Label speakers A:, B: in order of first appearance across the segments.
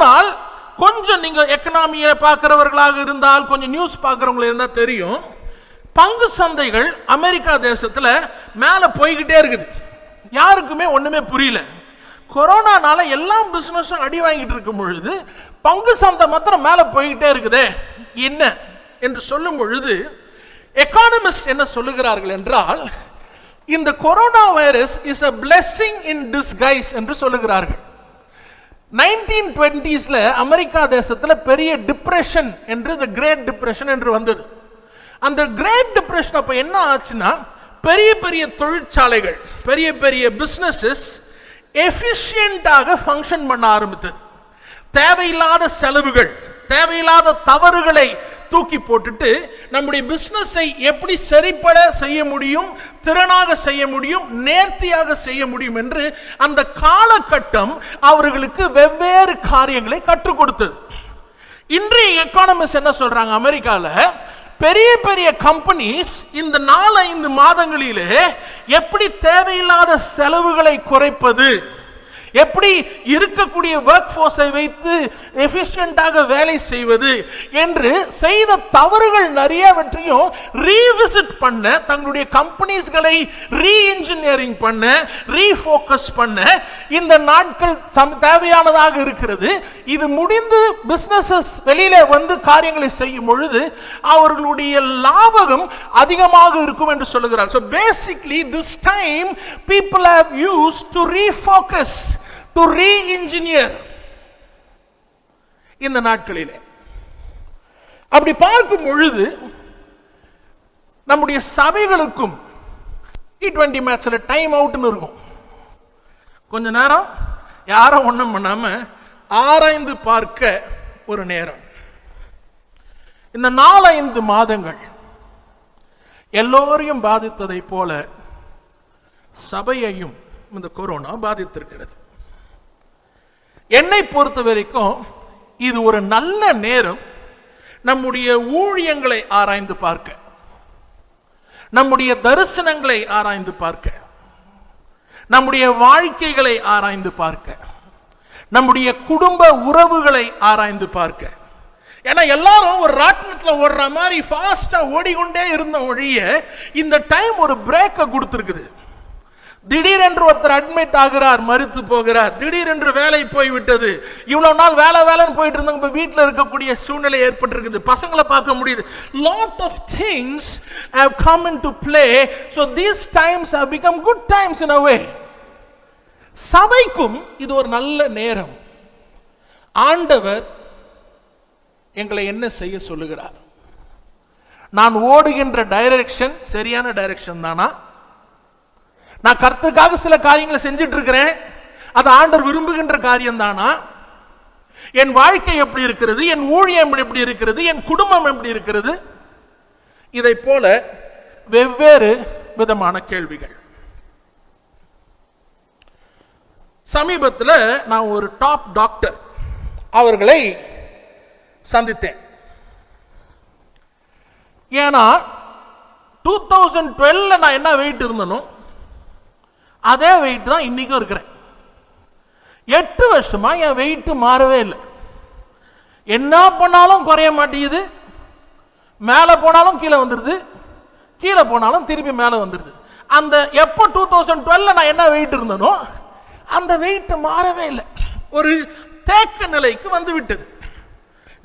A: ஆனால் கொஞ்சம் நீங்க எக்கனாமியை பார்க்கிறவர்களாக இருந்தால் கொஞ்சம் நியூஸ் பார்க்கறவங்கள இருந்தா தெரியும். பங்கு சந்தைகள் அமெரிக்கா தேசத்துல மேல போய்கிட்டே இருக்குது. யாருக்குமே ஒண்ணுமே புரியல. கொரோனானால எல்லா பிசினஸும் அடி வாங்கிட்டு இருக்கும் பொழுது பங்கு சந்தை மாத்திரம் மேல போய்கிட்டே இருக்குதே. என்ன என்று சொல்லும் பொழுது எக்கானமிஸ்ட் என்ன சொல்லுகிறார்கள் என்றால் இந்த corona virus is a blessing in disguise என்று சொல்லுகிறார்கள். நைன்டீன் டுவெண்ட்டீஸில் அமெரிக்கா தேசத்தில் பெரிய டிப்ரெஷன் என்று த கிரேட் டிப்ரெஷன் என்று வந்தது. அந்த கிரேட் டிப்ரெஷன் அப்போ என்ன ஆச்சுன்னா பெரிய பெரிய தொழிற்சாலைகள் பெரிய பெரிய பிஸ்னஸஸ் எஃபிஷியண்டாக ஃபங்க்ஷன் பண்ண ஆரம்பித்தது. தேவையில்லாத செலவுகள் தேவையில்லாத தவறுகளை தூக்கி போட்டுட்டு நம்முடைய பிஸ்னஸை எப்படி சரிப்பட செய்ய முடியும் திறனாக செய்ய முடியும் நேர்த்தியாக செய்ய முடியும் என்று அந்த காலகட்டம் அவர்களுக்கு வெவ்வேறு காரியங்களை கற்றுக் கொடுத்தது. இன்றைய எக்கானமிஸ்ட் என்ன சொல்றாங்க? அமெரிக்காவில் பெரிய பெரிய கம்பெனிஸ் இந்த நாலு ஐந்து மாதங்களிலே எப்படி தேவையில்லாத செலவுகளை குறைப்பது? எப்படி இருக்கக்கூடிய ஒர்க் ஃபோர்ஸை வைத்து எஃபிஷியண்டாக வேலை செய்வது என்று செய்த தவறுகள் நிறையவற்றையும் ரீவிசிட் பண்ண தங்களுடைய கம்பெனிஸ்களை ரீஇன்ஜினியரிங் பண்ண ரீஃபோக்கஸ் பண்ண இந்த நாட்கள் சம் தேவையானதாக இருக்கிறது. இது முடிந்து பிஸ்னஸஸ் வெளியில வந்து காரியங்களை செய்யும் பொழுது அவர்களுடைய லாபகம் அதிகமாக இருக்கும் என்று சொல்லுகிறார். So basically this time people have use to refocus to reengineer இந்த நாட்களிலே. அப்படி பார்க்கும் பொழுது நம்முடைய சபைகளுக்கும் டி டுவெண்ட்டி மேட்ச்சில் டைம் அவுட்னு இருக்கும். கொஞ்ச நேரம் யாரும் ஒன்றும் பண்ணாம ஆராய்ந்து பார்க்க ஒரு நேரம். இந்த நாலைந்து மாதங்கள் எல்லோரையும் பாதித்ததைப் போல சபையையும் இந்த கொரோனா பாதித்திருக்கிறது. என்னை பொறுத்த வரைக்கும் இது ஒரு நல்ல நேரம். நம்முடைய ஊழியங்களை ஆராய்ந்து பார்க்க. நம்முடைய தரிசனங்களை ஆராய்ந்து பார்க்க. நம்முடைய வாழ்க்கைகளை ஆராய்ந்து பார்க்க. நம்முடைய குடும்ப உறவுகளை ஆராய்ந்து பார்க்க. ஏன்னா எல்லாரும் ஒரு ராட்டினத்தில் ஓடுற மாதிரி ஃபாஸ்டா ஓடிக்கொண்டே இருந்த ஒழிய இந்த டைம் ஒரு பிரேக்கை கொடுத்துருக்குது. திடீரென்று ஒருத்தர் அட்மிட் ஆகிறார் மறுத்து போகிறார். திடீரென்று வேலை போய்விட்டது. இவ்வளவு நாள் வேலை வேலைன்னு போயிட்டு இருந்தாங்க இப்போ வீட்டில் இருக்கக்கூடிய சூழ்நிலை ஏற்பட்டிருக்குது. பசங்களை பார்க்க முடியுது. Lot of things have come into play so these times have become good times in a way சபைக்கும் இது ஒரு நல்ல நேரம். ஆண்டவர் எங்களை என்ன செய்ய சொல்லுகிறார்? நான் ஓடுகின்ற டைரக்ஷன் சரியான டைரக்ஷன் தானா? நான் கர்த்தருக்காக சில காரியங்களை செஞ்சுட்டு இருக்கிறேன் அது ஆண்டர் விரும்புகின்ற காரியம் தானா என் வாழ்க்கை எப்படி இருக்கிறது? என் ஊழியம் எப்படி இருக்கிறது? என் குடும்பம் எப்படி இருக்கிறது? இதை போல வெவ்வேறு விதமான கேள்விகள். சமீபத்தில் நான் ஒரு டாப் டாக்டர் அவர்களை சந்தித்தேன். ஏன்னா டூ தௌசண்ட் டுவெல்ல நான் என்ன வெயிட் இருந்தனும் அதே வெயிட் தான் இன்றைக்கும் இருக்கிறேன். எட்டு வருஷமாக என் வெயிட்டு மாறவே இல்லை. என்ன பண்ணாலும் குறைய மாட்டேங்குது. மேலே போனாலும் கீழே வந்துடுது கீழே போனாலும் திருப்பி மேலே வந்துடுது அந்த எப்போ டூ தௌசண்ட் டுவெல்ல நான் என்ன வெயிட் இருந்தனோ அந்த வெயிட் மாறவே இல்லை. ஒரு தேக்க நிலைக்கு வந்து விட்டது.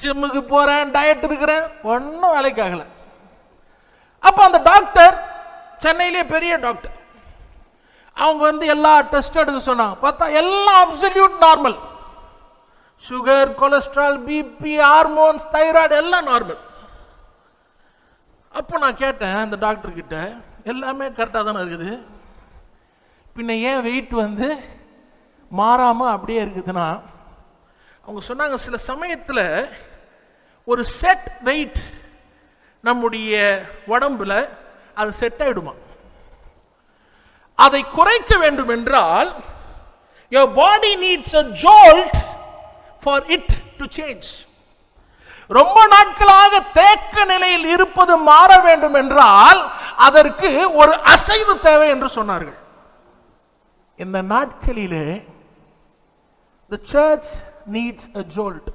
A: ஜிம்முக்கு போகிறேன் டயட் இருக்கிறேன் ஒன்றும் வேலைக்கு அப்போ அந்த டாக்டர் சென்னையிலே பெரிய டாக்டர் அவங்க வந்து எல்லா டெஸ்ட் எடுக்க சொன்னாங்க. பார்த்தா எல்லாம் absolute normal sugar cholesterol BP hormones thyroid எல்லாம் நார்மல் அப்போ நான் கேட்டேன் அந்த டாக்டர் கிட்ட எல்லாமே கரெக்டாக தானே இருக்குது. பின்ன ஏன் வெயிட் வந்து மாறாமல் அப்படியே இருக்குதுன்னா அவங்க சொன்னாங்க சில சமயத்தில் ஒரு செட் வெயிட் நம்முடைய உடம்புல அது செட் ஆகிடுமா அதை குறைக்க வேண்டும் என்றால் your body needs a jolt for it to change ரொம்ப நாட்களாக தேக்க நிலையில் இருப்பது மாற வேண்டும் என்றால் அதற்கு ஒரு அசைவு தேவை என்று சொன்னார்கள் இந்த நாட்களிலே the church needs a jolt.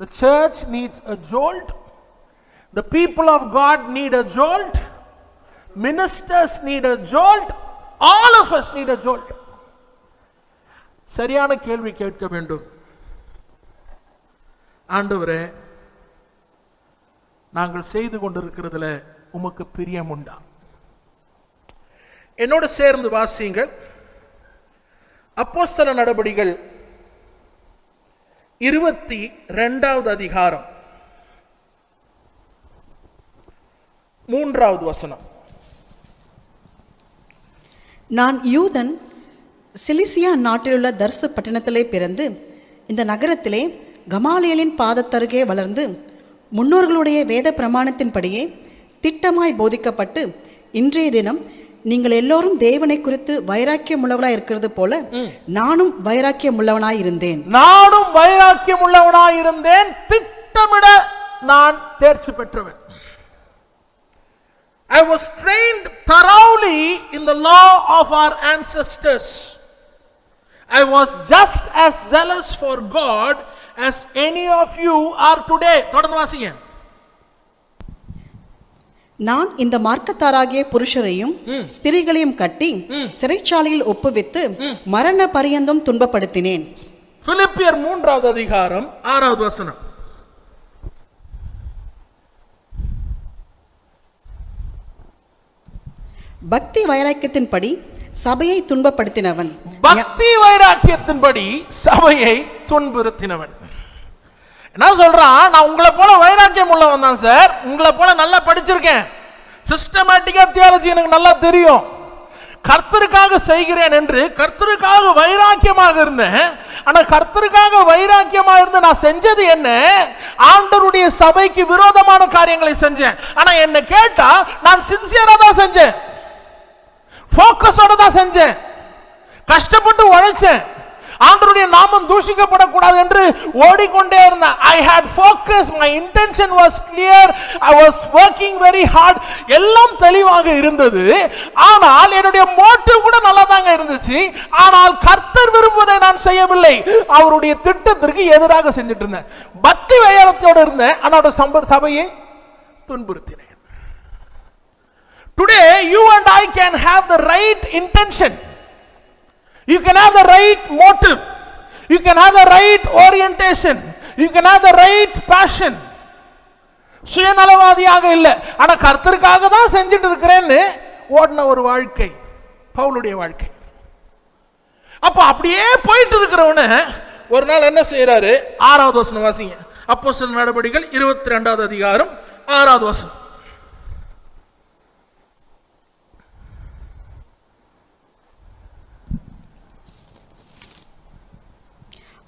A: The church needs a jolt. The people of God need a jolt. Ministers need a jolt all of us need a jolt சரியான கேள்வி கேட்க வேண்டும். ஆண்டவரே நாங்கள் செய்து கொண்டிருக்கிறதுல உமக்கு பிரியம் உண்டா? என்னோடு சேர்ந்து வாசியுங்கள். அப்போஸ்தல நடபடிகள் இருபத்தி ரெண்டாவது அதிகாரம். மூன்றாவது வசனம்.
B: நான் யூதன் சிலிசியா நாட்டிலுள்ள தர்சு பட்டணத்திலே பிறந்து இந்த நகரத்திலே கமாலியலின் பாதத்தருகே வளர்ந்து முன்னோர்களுடைய வேத பிரமாணத்தின்படியே திட்டமாய் போதிக்கப்பட்டு இன்றைய தினம் நீங்கள் எல்லோரும் தேவனை குறித்து வைராக்கியம் உள்ளவர்களாய் இருக்கிறது போல நானும் வைராக்கியம் உள்ளவனாய் இருந்தேன்.
A: நானும் வைராக்கியம் உள்ளவனாய் இருந்தேன். திட்டமிட நான் தேர்ச்சி பெற்றவன். I was trained thoroughly in the law of our ancestors. I was just as zealous for God as any of you are today. தொடர்ந்து வாசிங்க.
B: நான் இந்த மார்க்கத்தாராகிய புருஷரையும் ஸ்திரீகளையும் கட்டி சிறைச்சாலையில் ஒப்புவித்து மரண பரியந்தம் துன்பப்படுத்தினேன்.
A: பிலிப்பியர் மூன்றாவது அதிகாரம் ஆறாவது வசனம்.
B: பக்தி வைராக்கியத்தின்படி சபையை துன்பப்படுத்தினவன்.
A: பக்தி வைராக்கியத்தின்படி சபையை துன்புறுத்தினவன். என்ன சொல்றான்? நான் உங்களை போல வைராக்கியம் உள்ளவன் தான் சார். உங்களை போல நல்லா படிச்சிருக்கேன். சிஸ்டமேட்டிக்கா தியாலஜி எனக்கு நல்லா தெரியும். கர்த்தருக்காக செய்கிறேன் என்று கர்த்தருக்காக வைராக்கியமாக இருந்தேன். ஆனால் கர்த்தருக்காக வைராக்கியமாக இருந்து நான் செஞ்சது என்ன? ஆண்டருடைய சபைக்கு விரோதமான காரியங்களை செஞ்சேன். ஆனால் என்ன கேட்டா நான் சின்சியராக தான் செஞ்சேன். ஃபோக்கஸோட தான் செஞ்சேன். கஷ்டப்பட்டு உழைச்சேன். ஆண்டருடைய நாமம் தூஷிக்கப்படக்கூடாது என்று ஓடிக்கொண்டே இருந்தேன். I had focus my intention was clear I was working very hard எல்லாம் தெளிவாக இருந்தது. ஆனால் என்னுடைய மோட்டிவ் கூட நல்லா தாங்க இருந்துச்சு. ஆனால் கர்த்தர் விரும்புவதை நான் செய்யவில்லை. அவருடைய திட்டத்திற்கு எதிராக செஞ்சுட்டு இருந்தேன். பக்தி வைரத்தோடு இருந்தேன். ஆனால் சபையை துன்புறுத்தினேன். Today, you and I can have the right intention. You can have the right motive. You can have the right orientation. You can have the right passion. சுயநலவாதியாக இல்லை ஆனால் கர்த்தருக்காக தான் செஞ்சுட்டு இருக்கிறேன்னு ஓடின ஒரு வாழ்க்கை பவுலுடைய வாழ்க்கை அப்ப அப்படியே போயிட்டு இருக்கிறவன ஒரு நாள் என்ன செய்யறாரு ஆறாவது வசனம் வாசிங்க அப்போ சில நடவடிக்கைகள் இருபத்தி ரெண்டாவது அதிகாரம் ஆறாவது வசனம்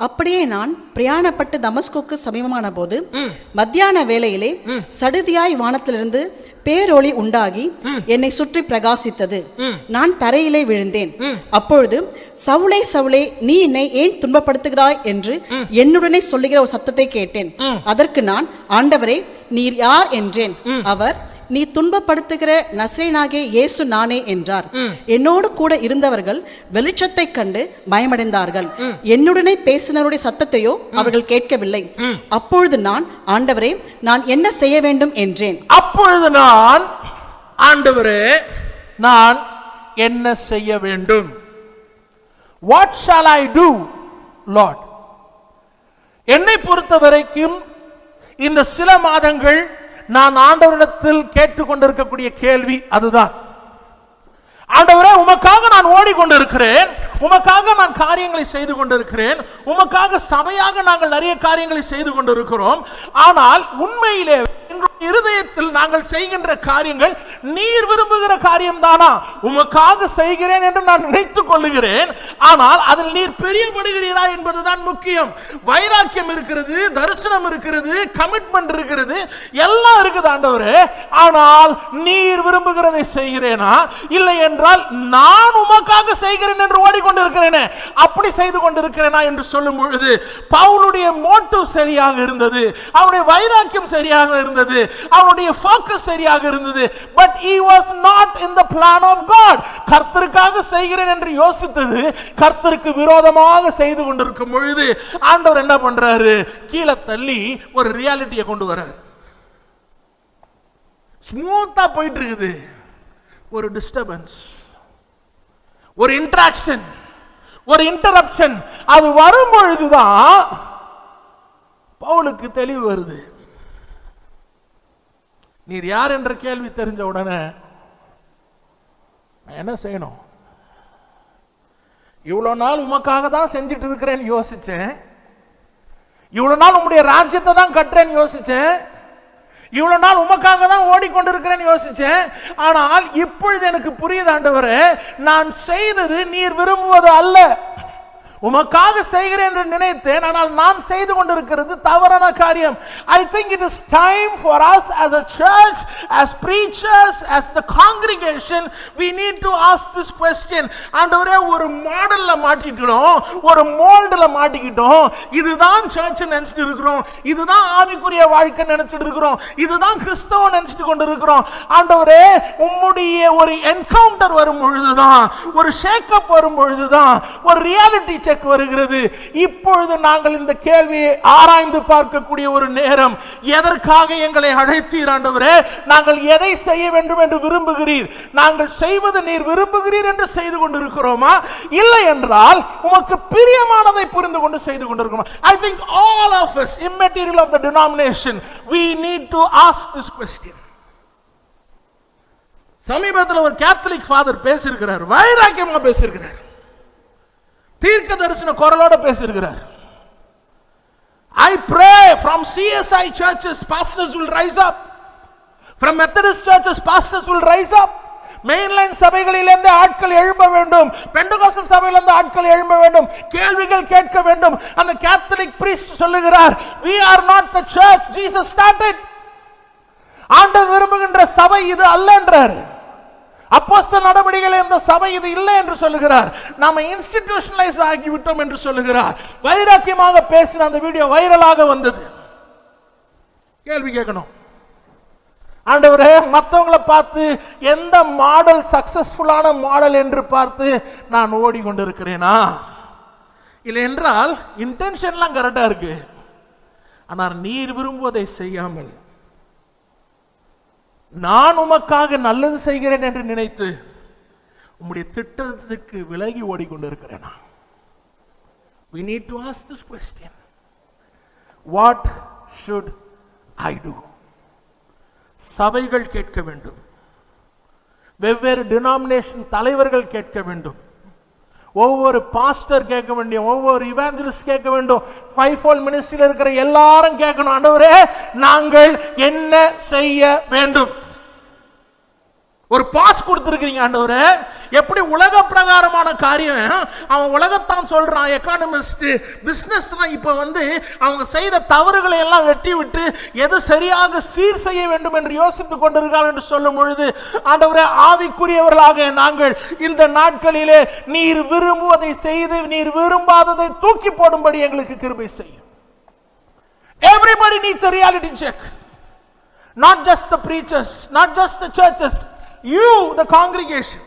B: அப்படியே நான் பிரயாணப்பட்டு தமஸ்குக்கு சமீபமான போது மத்தியான வேளையிலே சடுதியாய் வானத்திலிருந்து பேரொளி உண்டாகி என்னை சுற்றி பிரகாசித்தது. நான் தரையிலே விழுந்தேன். அப்பொழுது சவுளே சவுளே நீ என்னை ஏன் துன்பப்படுத்துகிறாய்? என்று என்னுடனே சொல்லுகிற ஒரு சத்தத்தை கேட்டேன். அதற்கு நான் ஆண்டவரே நீர் யார்? என்றேன். அவர் நீ துன்பப்படுத்துகிற நஸ்ரேனாகிய இயேசு நானே என்றார். என்னோடு கூட இருந்தவர்கள் வெளிச்சத்தைக் கண்டு பயமடைந்தார்கள். என்னுடனே பேசினருடைய சத்தத்தையோ அவர்கள் கேட்கவில்லை. அப்பொழுது நான் ஆண்டவரே நான் என்ன செய்ய வேண்டும்? என்றேன்.
A: அப்பொழுது நான் ஆண்டவரே நான் என்ன செய்ய வேண்டும்? What shall I do Lord என்னை பொறுத்த வரைக்கும் இந்த சில மாதங்கள் நான் ஆண்டவரிடத்தில் கேட்டுக்கொண்டிருக்கக்கூடிய கேள்வி அதுதான். ஆண்டவரே உமக்காக நான் ஓடிக்கொண்டிருக்கிறேன். உமக்காக நான் காரியங்களை செய்து கொண்டிருக்கிறேன். உமக்காக சபையாக நாங்கள் நிறைய காரியங்களை செய்து கொண்டிருக்கிறோம். ஆனால் உண்மையிலே இருதயத்தில் நாங்கள் செய்கின்ற காரியங்கள் நீர் விரும்புகிற காரியம் தானா உமக்காக செய்கிறேன் என்று நான் நினைத்துக் கொள்ளுகிறேன். ஆனால் அதில் நீர் பிரியப்படுகிறீரா என்பதுதான் முக்கியம். வைராக்கியம் இருக்கிறது தரிசனம் இருக்கிறது கமிட்மெண்ட் இருக்கிறது எல்லாம் இருக்குது ஆண்டவரே. ஆனால் நீர் விரும்புகிறதை செய்கிறேனா? இல்லை என்றால் நான் உமக்காக செய்கிறேன் என்று ஓடிக்கொண்டிருக்கிறேனே. அப்படி செய்து கொண்டிருக்கிறேனா என்று சொல்லும் பொழுது பவுலுடைய மோட்டிவ் சரியாக இருந்தது அவருடைய வைராக்கியம் சரியாக இருந்தது அவனுடைய ஃபோக்கஸ் சரியாக இருந்தது. But he was not in the plan of god. கர்த்தருக்காக செய்கிறேன் என்று யோசித்தது கர்த்தருக்கு விரோதமாக செய்து கொண்டிருக்கும் பொழுது ஆண்டவர் என்ன பண்றாரு? கீழே தள்ளி ஒரு ரியாலிட்டியை கொண்டு வர்றாரு. ஸ்மூத்தா போயிட்டு இருக்குது ஒரு டிஸ்டர்பன்ஸ் ஒரு இன்ட்ராக்ஷன் ஒரு இன்டரப்ஷன் அது வரும் பொழுதுதான் பவுலுக்கு தெளிவு வருது. நீர் யார் என்ற கேள்வி தெரிஞ்ச உடனே நான் என்ன செய்யணும்? இவ்வளவு நாள் உமக்காக தான் செஞ்சுட்டு இருக்கிறேன்னு யோசிச்சேன். இவ்வளவு நாள் உங்களுடைய ராஜ்யத்தை தான் கட்டுறேன்னு யோசிச்சேன். இவ்வளவு நாள் உமக்காக தான் ஓடிக்கொண்டிருக்கிறேன்னு யோசிச்சேன். ஆனால் இப்பொழுது எனக்கு புரியுதாண்டவரே நான் செய்தது நீர் விரும்புவது அல்ல. உமக்காக செய்கிறேன் என்று நினைத்தேன் ஆனால் நான் செய்து கொண்டிருக்கிறது தவறான காரியம். I think it is time for us as a church as preachers as the congregation we need to ask this question. ஆண்டவரே ஒரு மாடல்ல மாட்டிக்கிட்டோம் ஒரு மோல்டுல மாட்டிக்கிட்டோம். இதுதான் சர்ச் நினைச்சிட்டு இருக்கிறோம். இதுதான் ஆவிக்குரிய வாழ்க்கை நினைச்சிட்டு இருக்கிறோம். இதுதான் கிறிஸ்தவம் நினைச்சிட்டு கொண்டு இருக்கிறோம் ஆண்டவரே உம்முடைய ஒரு என்கவுண்டர் வரும் பொழுதுதான் ஒரு ஷேக்கப் வரும் பொழுதுதான் ஒரு ரியாலிட்டி செக் வருகிறது. இப்பொழுது நாங்கள் இந்த கேள்வியை ஆராய்ந்து பார்க்கக்கூடிய ஒரு நேரம். எதற்காக எங்களை அழைத்தீர் ஆண்டவரே? நாங்கள் எதை செய்ய வேண்டும் என்று விரும்புகிறீர்? நாங்கள் செய்வது நீர் விரும்புகிறீர் என்று செய்து கொண்டிருக்கிறோமா? இல்லை என்றால் உமக்கு பிரியமானதை புரிந்து கொண்டு செய்து கொண்டிருக்கிறோம்? I think all of us immaterial of the denomination we need to ask this question. சமீபத்தில் ஒரு கேத்தலிக் ஃபாதர் பேசியிருக்கிறார். வைராக்கியமா பேசியிருக்கிறார். தீர்க்க தரிசன குரலோட பேசியிருக்கிறார். I pray from CSI churches pastors will rise up from Methodist churches pastors will rise up mainline சபைகளிலிருந்து ஆட்கள் எழும்ப வேண்டும். பெண்டகோசல் சபையிலிருந்து ஆட்கள் எழும்ப வேண்டும். கேள்விகள் கேட்க வேண்டும். அந்த கேத்தலிக் பிரீஸ்ட் சொல்லுகிறார் we are not the church Jesus started ஆண்டவர் விரும்புகின்ற சபை இது அல்ல என்றார். அப்போஸ்தல் நடவடிக்கைகள் இந்த சபை இது இல்லை என்று சொல்லுகிறார். நாம இன்ஸ்டிடியூஷனலைஸ் ஆகிவிட்டோம் என்று சொல்லுகிறார். வைராக்கியமாக பேசின அந்த வீடியோ வைரலாக வந்தது. கேள்வி கேட்கணும். ஆண்டவரே மற்றவங்களை பார்த்து எந்த மாடல் சக்சஸ்ஃபுல்லான மாடல் என்று பார்த்து நான் ஓடிக்கொண்டிருக்கிறேனா? இல்லை என்றால் இன்டென்ஷன்லாம் கரெக்டாக இருக்கு. ஆனால் நீர் விரும்புவதை செய்யாமல் நான் உமக்காக நல்லது செய்கிறேன் என்று நினைத்து உம்முடைய திட்டத்துக்கு விலகி ஓடிக்கொண்டிருக்கிறேனா? We need to ask this question. What should i do? சபைகள் கேட்க வேண்டும். வெவ்வேறு டினாமினேஷன் தலைவர்கள் கேட்க வேண்டும். ஒவ்வொரு பாஸ்டர் கேட்க வேண்டிய ஒவ்வொரு இவாஞ்சலிஸ்ட் கேட்க வேண்டும். ஃபைவ் ஃபோல் மினிஸ்ட்ரியில் இருக்கிற எல்லாரும் கேட்கணும். ஆண்டவரே நாங்கள் என்ன செய்ய வேண்டும்? ஒரு பாஸ் கொடுத்துருக்கிறீங்க ஆண்டவரே. எப்படி உலக பிரகாரமான காரியம்? அவன் உலகத்தான் சொல்றான் எக்கானமிஸ்ட் பிஸ்னஸ்லாம் இப்போ வந்து அவங்க செய்த தவறுகளை எல்லாம் வெட்டி விட்டு எது சரியாக சீர் செய்ய வேண்டும் என்று யோசித்து கொண்டிருக்கார் என்று சொல்லும் பொழுது ஆண்டவரே ஆவிக்குரியவர்களாக நாங்கள் இந்த நாட்களிலே நீர் விரும்புவதை செய்து நீர் விரும்பாததை தூக்கி போடும்படி எங்களுக்கு கிருபை செய்யும். Everybody needs reality check not just the preachers not just the churches. You, the congregation.